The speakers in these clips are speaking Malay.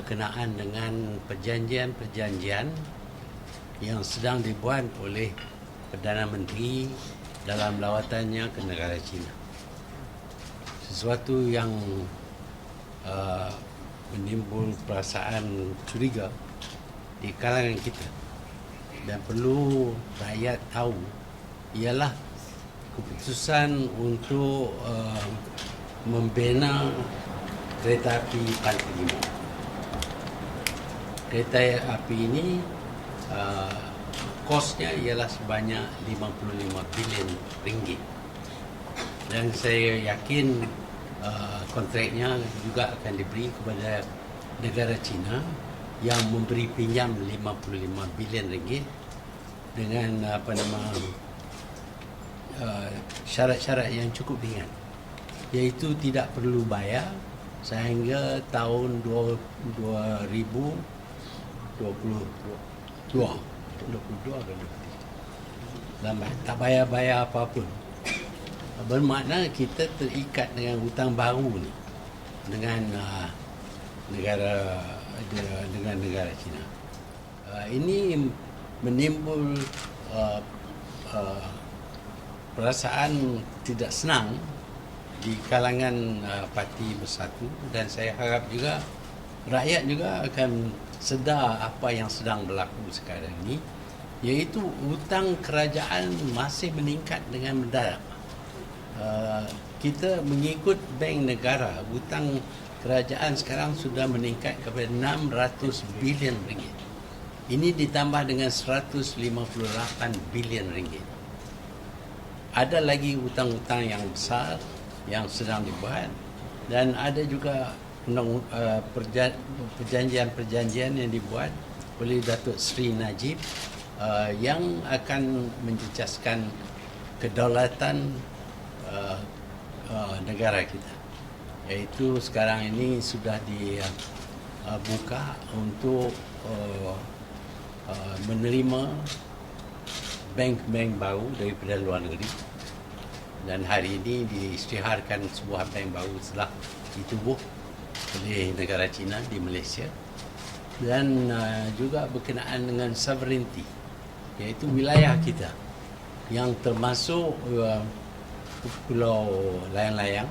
berkenaan dengan perjanjian-perjanjian yang sedang dibuat oleh Perdana Menteri dalam lawatannya ke negara China. Sesuatu yang uh, menimbul perasaan curiga di kalangan kita dan perlu rakyat tahu ialah keputusan untuk uh, membina kereta api Pantai Timur. Kereta api ini uh, kosnya ialah sebanyak 55 bilion ringgit. Dan saya yakin uh, kontraknya juga akan diberi kepada negara China yang memberi pinjam 55 bilion ringgit dengan apa nama uh, syarat-syarat yang cukup ringan iaitu tidak perlu bayar sehingga tahun 2022 22 kan lambat. Tak bayar-bayar apapun bermakna kita terikat dengan hutang baru ni. Dengan uh, negara dengan negara China. Uh, ini menimbul uh, uh, perasaan tidak senang di kalangan uh, parti bersatu. Dan saya harap juga rakyat juga akan sedar apa yang sedang berlaku sekarang ini iaitu hutang kerajaan masih meningkat dengan mendadak. Uh, kita mengikut bank negara hutang kerajaan sekarang sudah meningkat kepada 600 bilion ringgit. Ini ditambah dengan 158 bilion ringgit. Ada lagi hutang-hutang yang besar yang sedang dibuat dan ada juga uh, perjanjian-perjanjian yang dibuat oleh Datuk Sri Najib uh, yang akan menjejaskan kedaulatan uh, negara kita. Iaitu sekarang ini sudah dibuka untuk menerima bank-bank baru daripada luar negeri. Dan hari ini diisytiharkan sebuah bank baru setelah ditubuh oleh negara China di Malaysia dan uh, juga berkenaan dengan sovereignty iaitu wilayah kita yang termasuk uh, pulau layang-layang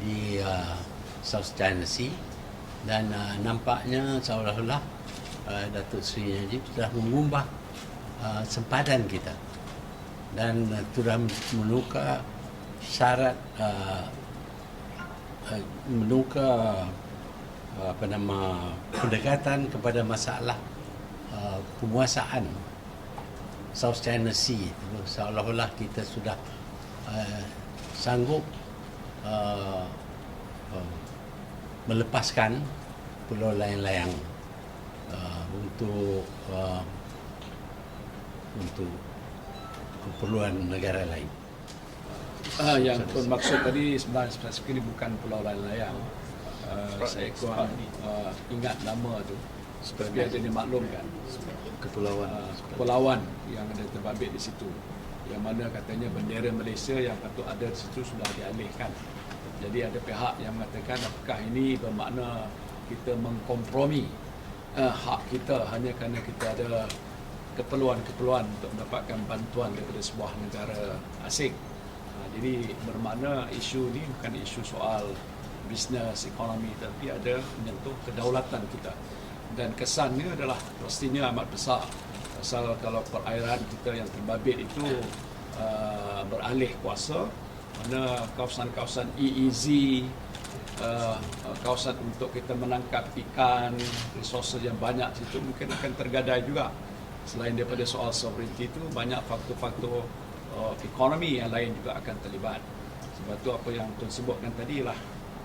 di uh, South China Sea dan uh, nampaknya seolah-olah uh, Datuk Seri Najib telah mengubah uh, sempadan kita dan uh, sudah menukar syarat uh, uh, menukar uh, apa nama pendekatan kepada masalah uh, penguasaan South China Sea seolah-olah kita sudah uh, sanggup uh, uh, melepaskan pulau layang-layang uh, untuk uh, untuk keperluan negara lain. Uh, yang bermaksud tadi sebenarnya spesifik ini bukan Pulau Layang-Layang. Uh, saya kurang uh, ingat nama tu. Seperti ada dimaklumkan. Kepulauan. Uh, kepulauan yang ada terbabit di situ. Yang mana katanya bendera Malaysia yang patut ada di situ sudah dialihkan. Jadi ada pihak yang mengatakan apakah ini bermakna kita mengkompromi uh, hak kita hanya kerana kita ada keperluan-keperluan untuk mendapatkan bantuan daripada sebuah negara asing. Ha, jadi bermakna isu ini bukan isu soal bisnes, ekonomi tapi ada menyentuh kedaulatan kita. Dan kesannya adalah pastinya amat besar. Asal kalau perairan kita yang terbabit itu uh, beralih kuasa, mana kawasan-kawasan EEZ, uh, kawasan untuk kita menangkap ikan, resources yang banyak situ mungkin akan tergadai juga selain daripada soal sovereignty itu banyak faktor-faktor uh, ekonomi yang lain juga akan terlibat. Sebab tu apa yang tuan sebutkan tadi lah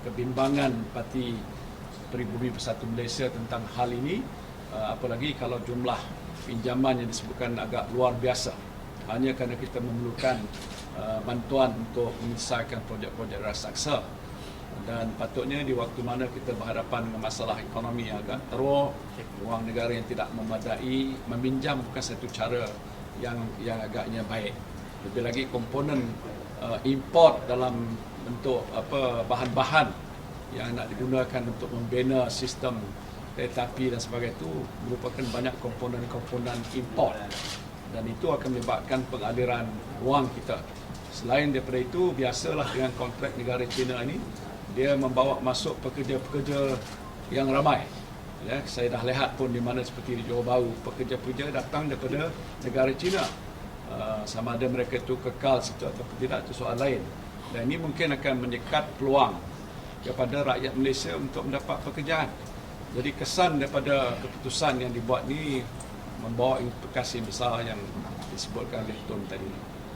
kebimbangan parti peribumi persatu Malaysia tentang hal ini. Uh, apalagi kalau jumlah pinjaman yang disebutkan agak luar biasa. Hanya kerana kita memerlukan uh, bantuan untuk menyelesaikan projek-projek raksasa. Dan patutnya di waktu mana kita berhadapan dengan masalah ekonomi yang agak teruk, wang negara yang tidak memadai, meminjam bukan satu cara yang yang agaknya baik. Lebih lagi komponen uh, import dalam bentuk apa bahan-bahan yang nak digunakan untuk membina sistem kereta api dan sebagainya itu merupakan banyak komponen-komponen import dan itu akan menyebabkan pengaliran wang kita. Selain daripada itu, biasalah dengan kontrak negara China ini, dia membawa masuk pekerja-pekerja yang ramai. Ya, saya dah lihat pun di mana seperti di Johor Bahru, pekerja-pekerja datang daripada negara China. Uh, sama ada mereka itu kekal situ atau tidak, itu soal lain. Dan ini mungkin akan menyekat peluang kepada rakyat Malaysia untuk mendapat pekerjaan. Jadi kesan daripada keputusan yang dibuat ni membawa implikasi besar yang disebutkan oleh Tun tadi.